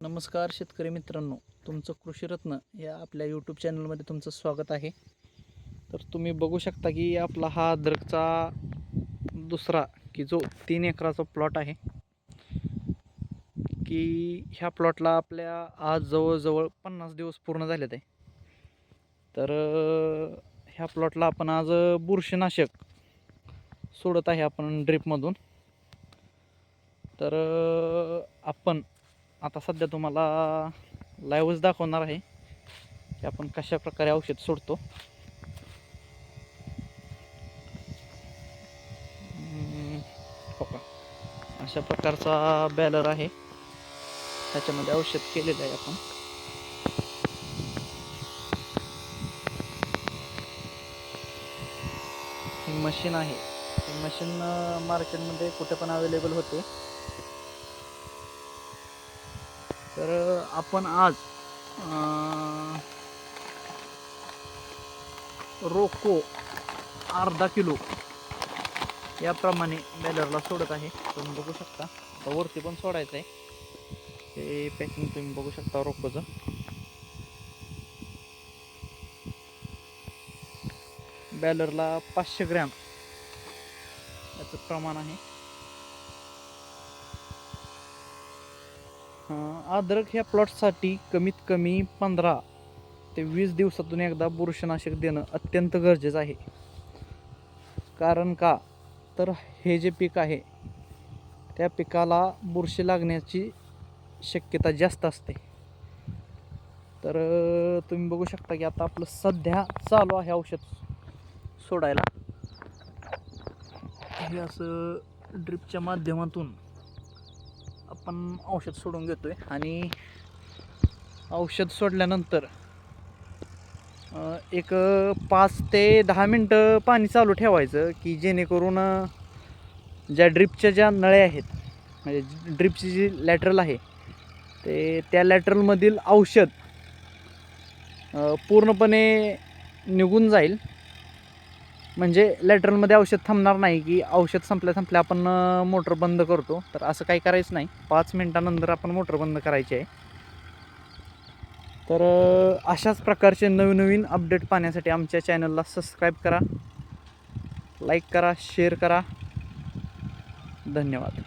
नमस्कार शेतकरी मित्रांनो तुमचं कृषीरत्न या आपल्या यूट्यूब चॅनलमध्ये तुमचं स्वागत आहे. तर तुम्ही बघू शकता की आपला हा अद्रकचा दुसरा की जो तीन एकराचा प्लॉट आहे की ह्या प्लॉटला आपल्या आज जवळजवळ पन्नास दिवस पूर्ण झालेत आहे. तर ह्या प्लॉटला आपण आज बुरशीनाशक सोडत आहे आपण ड्रिपमधून तर आपण आता सध्या तुम्हाला लाईव्हच दाखवणार आहे की आपण कशा प्रकारे औषध सोडतो. हो का? अशा प्रकारचा बॅलर आहे. त्याच्यामध्ये औषध केलेलं आहे आपण. ही मशीन आहे. ही मशीन मार्केटमध्ये कुठे पण अवेलेबल होते. तर आपण आज रोको अर्धा किलो याप्रमाणे बॅलरला सोडत आहे. तुम्ही बघू शकता. वरती पण सोडायचं आहे ते पॅकिंग तुम्ही बघू शकता रोकोचं. बॅलरला पाचशे ग्रॅम याचं प्रमाण आहे. अद्रक ह्या प्लॉटसाठी कमीत कमी पंधरा ते वीस दिवसातून एकदा बुरशीनाशक देणं अत्यंत गरजेचं आहे. कारण का? तर हे जे पीक आहे त्या पिकाला बुरशी लागण्याची शक्यता जास्त असते. तर तुम्ही बघू शकता की आता आपलं सध्या चालू आहे औषध सोडायला. हे असं ड्रिपच्या माध्यमातून आपण औषध सोडून घेतो आहे आणि औषध सोडल्यानंतर एक पाच ते दहा मिनटं पाणी चालू ठेवायचं की जेणेकरून ज्या ड्रिपच्या ज्या नळ्या आहेत म्हणजे ड्रिपची जी लॅटरल आहे ते त्या लॅटरलमधील औषध पूर्णपणे निघून जाईल. म्हणजे लॅटरलमध्ये औषध थांबणार नाही की औषध संपल्या संपल्या आपण मोटर बंद करतो. तर असं काही करायचं नाही. पाच मिनटानंतर आपण मोटर बंद करायची आहे. तर अशाच प्रकारचे नवीन नवीन अपडेट पाहण्यासाठी आमच्या चॅनलला सबस्क्राईब करा. लाईक करा शेअर करा. धन्यवाद.